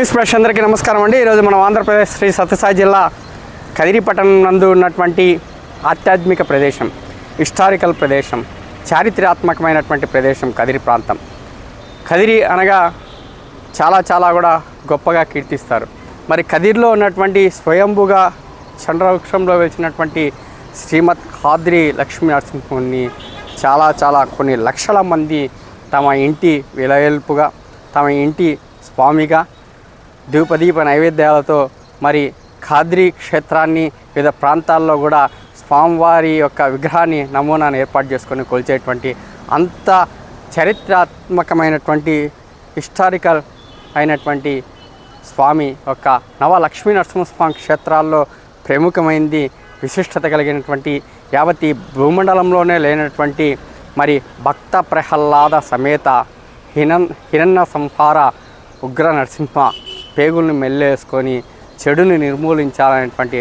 News fresh అందరికీ నమస్కారం అండి. ఈరోజు మనం ఆంధ్రప్రదేశ్ శ్రీ సత్యసాయి జిల్లా కదిరిపట్టణం నందు ఉన్నటువంటి ఆధ్యాత్మిక ప్రదేశం హిస్టారికల్ ప్రదేశం చారిత్రాత్మకమైనటువంటి ప్రదేశం కదిరి ప్రాంతం. కదిరి అనగా చాలా చాలా కూడా గొప్పగా కీర్తిస్తారు. మరి కదిరిలో ఉన్నటువంటి స్వయంభుగా చంద్రవృక్షంలో వెలిచినటువంటి శ్రీమద్ ఖాద్రి లక్ష్మీ నరసింహుని చాలా చాలా కొన్ని లక్షల మంది తమ ఇంటి విలయల్పుగా తమ ఇంటి స్వామిగా ద్వీపదీప నైవేద్యాలతో మరి ఖాద్రి క్షేత్రాన్ని వివిధ ప్రాంతాల్లో కూడా స్వామివారి యొక్క విగ్రహాన్ని నమూనాను ఏర్పాటు చేసుకొని కొలిచేటువంటి అంత చరిత్రాత్మకమైనటువంటి హిస్టారికల్ అయినటువంటి స్వామి యొక్క నవ లక్ష్మీ నరసింహస్వామి క్షేత్రాల్లో ప్రముఖమైంది విశిష్టత కలిగినటువంటి యావతి భూమండలంలోనే లేనటువంటి మరి భక్త ప్రహ్లాద సమేత హినన్ హిరణ్య సంహార ఉగ్ర నరసింహ పేగుల్ని మెల్లేసుకొని చెడుని నిర్మూలించాలనేటువంటి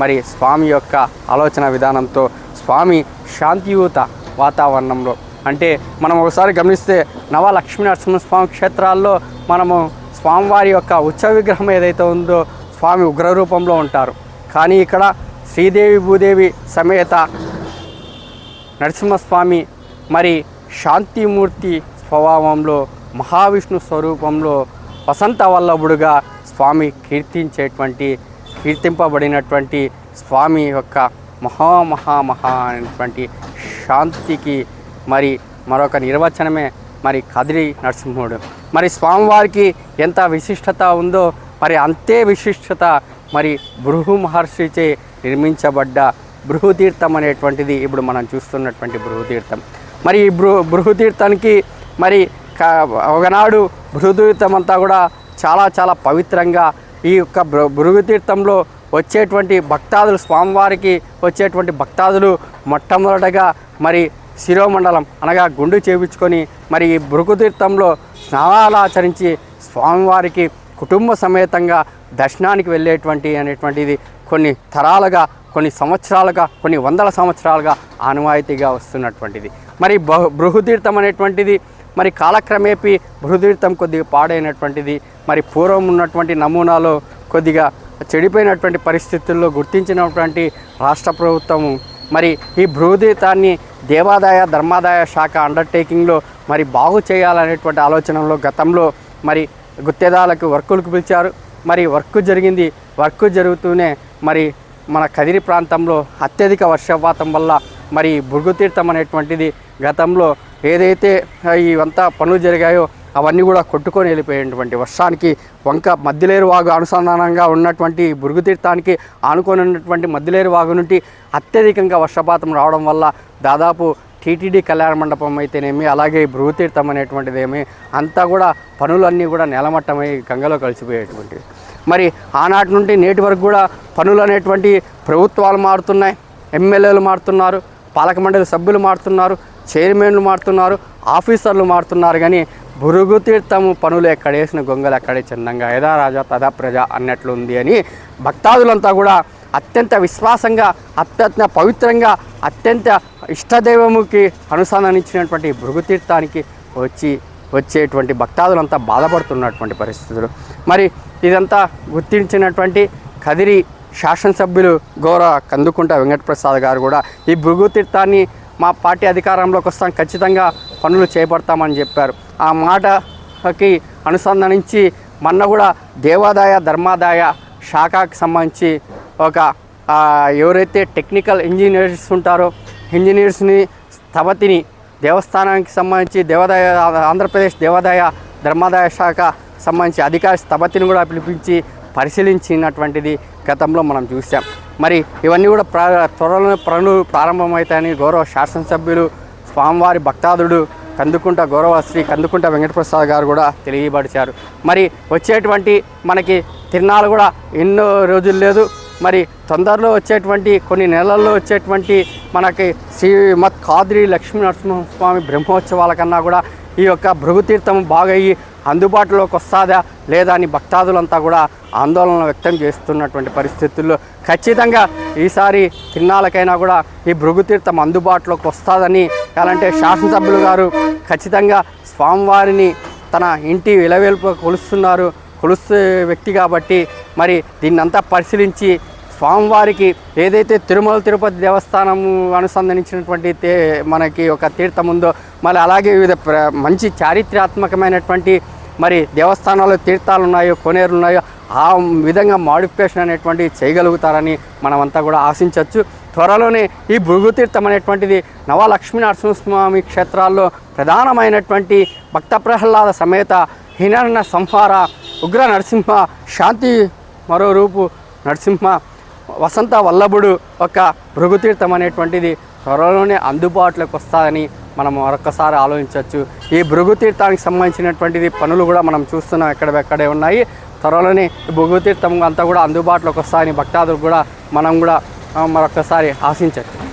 మరి స్వామి యొక్క ఆలోచన విధానంతో స్వామి శాంతియుత వాతావరణంలో. అంటే మనం ఒకసారి గమనిస్తే నవ లక్ష్మీ నరసింహస్వామి క్షేత్రాల్లో మనము స్వామివారి యొక్క ఉత్సవ విగ్రహం ఏదైతే ఉందో స్వామి ఉగ్ర రూపంలో ఉంటారు. కానీ ఇక్కడ శ్రీదేవి భూదేవి సమేత నరసింహస్వామి మరి శాంతిమూర్తి స్వభావంలో మహావిష్ణు స్వరూపంలో వసంత వల్లభుడుగా స్వామి కీర్తించేటువంటి కీర్తింపబడినటువంటి స్వామి యొక్క మహా మహా మహా అనేటువంటి శాంతికి మరి మరొక నిర్వచనమే మరి కదిరి నరసింహుడు. మరి స్వామివారికి ఎంత విశిష్టత ఉందో మరి అంతే విశిష్టత మరి బృహు మహర్షిచే నిర్మించబడ్డ బృహుతీర్థం అనేటువంటిది ఇప్పుడు మనం చూస్తున్నటువంటి బృహుతీర్థం మరి ఈ బృ బృహతీర్థానికి మరి ఒకనాడు బృహతీర్థం అంతా కూడా చాలా చాలా పవిత్రంగా ఈ యొక్క బృ- వచ్చేటువంటి భక్తాదులు స్వామివారికి వచ్చేటువంటి భక్తాదులు మొట్టమొదటగా మరి శిరోమండలం అనగా గుండు చేపించుకొని మరి ఈ భృగుతీర్థంలో స్నానాలు ఆచరించి స్వామివారికి కుటుంబ సమేతంగా దర్శనానికి వెళ్ళేటువంటి అనేటువంటిది కొన్ని తరాలుగా కొన్ని సంవత్సరాలుగా కొన్ని వందల సంవత్సరాలుగా ఆనవాయితీగా వస్తున్నటువంటిది. మరి బహు బృహుతీర్థం అనేటువంటిది మరి కాలక్రమేపీ భృదీర్థం కొద్దిగా పాడైనటువంటిది. మరి పూర్వం ఉన్నటువంటి నమూనాలో కొద్దిగా చెడిపోయినటువంటి పరిస్థితుల్లో గుర్తించినటువంటి రాష్ట్ర ప్రభుత్వము మరి ఈ బృహదీతాన్ని దేవాదాయ ధర్మాదాయ శాఖ అండర్టేకింగ్లో మరి బాగు చేయాలనేటువంటి ఆలోచనలో గతంలో మరి గుత్తేదాలకు వర్కులకు పిలిచారు. మరి వర్క్ జరిగింది. వర్క్ జరుగుతూనే మరి మన కదిరి ప్రాంతంలో అత్యధిక వర్షపాతం వల్ల మరి భృగుతీర్థం అనేటువంటిది గతంలో ఏదైతే ఇవంతా పనులు జరిగాయో అవన్నీ కూడా కొట్టుకొని వెళ్ళిపోయేటువంటి వర్షానికి వంక మద్దిలేరు వాగు అనుసంధానంగా ఉన్నటువంటి బురుగుతీర్థానికి ఆనుకొని ఉన్నటువంటి మద్దిలేరు వాగు నుండి అత్యధికంగా వర్షపాతం రావడం వల్ల దాదాపు టీటీడీ కళ్యాణ మండపం అయితేనేమి అలాగే ఈ అనేటువంటిదేమి అంతా కూడా పనులన్నీ కూడా నేలమట్టమై గంగలో కలిసిపోయేటువంటివి. మరి ఆనాటి నుండి నేటి వరకు కూడా పనులు అనేటువంటి ప్రభుత్వాలు మారుతున్నాయి ఎమ్మెల్యేలు మారుతున్నారు పాలక మండలి సభ్యులు మారుతున్నారు చైర్మన్లు మారుతున్నారు ఆఫీసర్లు మారుతున్నారు కానీ బురుగు తీర్థము పనులు ఎక్కడేసిన గొంగలు అక్కడే చిన్నంగా యథా రాజా తదా ప్రజ అన్నట్లుంది అని భక్తాదులంతా కూడా అత్యంత విశ్వాసంగా అత్యంత పవిత్రంగా అత్యంత ఇష్టదైవముకి అనుసంధానించినటువంటి భృగుతీర్థానికి వచ్చి వచ్చేటువంటి భక్తాదులంతా బాధపడుతున్నటువంటి పరిస్థితులు. మరి ఇదంతా గుర్తించినటువంటి కదిరి శాసనసభ్యులు గౌరవ కందుకుంట వెంకటప్రసాద్ గారు కూడా ఈ భృగుతీర్థాన్ని మా పార్టీ అధికారంలోకి వస్తాం ఖచ్చితంగా పనులు చేపడతామని చెప్పారు. ఆ మాటకి అనుసంధానించి మొన్న కూడా దేవాదాయ ధర్మాదాయ శాఖకు సంబంధించి ఒక ఎవరైతే టెక్నికల్ ఇంజనీర్స్ ఉంటారో ఇంజనీర్స్ని స్థపతిని దేవస్థానానికి సంబంధించి దేవాదాయ ఆంధ్రప్రదేశ్ దేవాదాయ ధర్మాదాయ శాఖ సంబంధించి అధికారి స్థపతిని కూడా పిలిపించి పరిశీలించినటువంటిది గతంలో మనం చూసాం మరి ఇవన్నీ కూడా ప్ర త్వరలో పనులు ప్రారంభమవుతాయని గౌరవ శాసనసభ్యులు స్వామివారి భక్తాదుడు కందుకుంట గౌరవ శ్రీ కందుకుంట వెంకటప్రసాద్ గారు కూడా తెలియపరిచారు మరి వచ్చేటువంటి మనకి తిరునాళ్ళు కూడా ఎన్నో రోజులు లేదు. మరి తొందరలో వచ్చేటువంటి కొన్ని నెలల్లో వచ్చేటువంటి మనకి శ్రీమద్ కాద్రి లక్ష్మీ నరసింహస్వామి బ్రహ్మోత్సవాల కన్నా కూడా ఈ యొక్క భృగుతీర్థం బాగయ్యి అందుబాటులోకి వస్తుందా లేదా అని భక్తాదులంతా కూడా ఆందోళన వ్యక్తం చేస్తున్నటువంటి పరిస్థితుల్లో ఖచ్చితంగా ఈసారి తిన్నాలకైనా కూడా ఈ భృగుతీర్థం అందుబాటులోకి వస్తుందని ఎలాంటి శాసనసభ్యులు గారు ఖచ్చితంగా స్వామివారిని తన ఇంటి విలవేల్పు కొలుస్తున్నారు. కొలుస్తే వ్యక్తి కాబట్టి మరి దీన్నంతా పరిశీలించి స్వామివారికి ఏదైతే తిరుమల తిరుపతి దేవస్థానం అనుసంధానించినటువంటి తే మనకి ఒక తీర్థం ఉందో మళ్ళీ అలాగే వివిధ ప్ర మంచి చారిత్రాత్మకమైనటువంటి మరి దేవస్థానాల్లో తీర్థాలు ఉన్నాయో కొనేరు ఉన్నాయో ఆ విధంగా మాడిఫికేషన్ అనేటువంటి చేయగలుగుతారని మనమంతా కూడా ఆశించవచ్చు. త్వరలోనే ఈ భృగుతీర్థం అనేటువంటిది నవలక్ష్మీ నరసింహస్వామి క్షేత్రాల్లో ప్రధానమైనటువంటి భక్త ప్రహ్లాద సమేత హిరణ్య సంహార ఉగ్ర నరసింహ శాంతి మరో రూపు నరసింహ వసంత వల్లభుడు ఒక భృగుతీర్థం అనేటువంటిది త్వరలోనే అందుబాటులోకి వస్తుందని మనం మరొకసారి ఆలోచించవచ్చు. ఈ భృగుతీర్థానికి సంబంధించినటువంటిది పనులు కూడా మనం చూస్తున్నాం ఎక్కడెక్కడే ఉన్నాయి. త్వరలోనే ఈ భృగుతీర్థం అంతా కూడా అందుబాటులోకి వస్తాయని భక్తాదులు కూడా మనం కూడా మరొకసారి ఆశించవచ్చు.